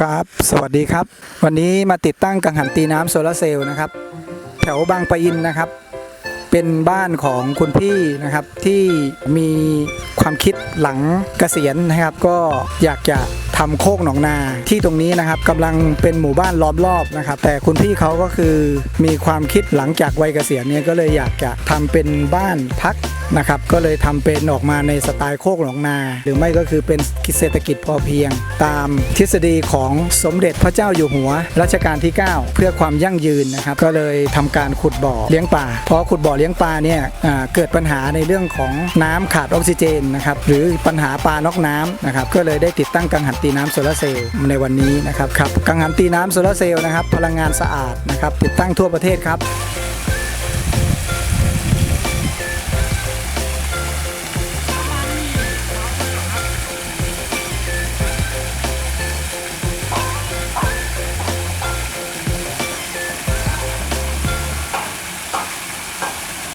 ครับ สวัสดีครับ วันนี้มาติดตั้งกังหันตีน้ำโซลาร์เซลล์นะครับ แถวบางปะอินนะครับ เป็นบ้านของคุณพี่นะครับที่มีความคิดหลังเกษียณนะครับ ก็อยากจะทำโคกหนองนาที่ตรงนี้นะครับกำลังเป็นหมู่บ้านล้อมรอบนะครับ แต่คุณพี่เขาก็คือมีความคิดหลังจากวัยเกษียณเนี่ยก็เลยอยากจะทำเป็นบ้านพัก นะครับก็เลยทำเป็นออกมาในสไตล์โคกหนองนา หรือไม่ก็คือเป็นเศรษฐกิจพอเพียง ตามทฤษฎีของสมเด็จพระเจ้าอยู่หัวรัชกาลที่ 9 เพื่อความยั่งยืนนะครับก็เลยทำการขุดบ่อเลี้ยงปลาพอขุดบ่อเลี้ยงปลาเนี่ยเกิดปัญหาในเรื่องของน้ำขาดออกซิเจนนะครับหรือปัญหาปลานอกน้ำนะครับก็เลยได้ติดตั้งกังหันตีน้ำโซลาร์เซลล์ในวันนี้นะครับครับกังหันตีน้ำโซลาร์เซลล์นะครับพลังงานสะอาดนะครับติดตั้งทั่วประเทศครับ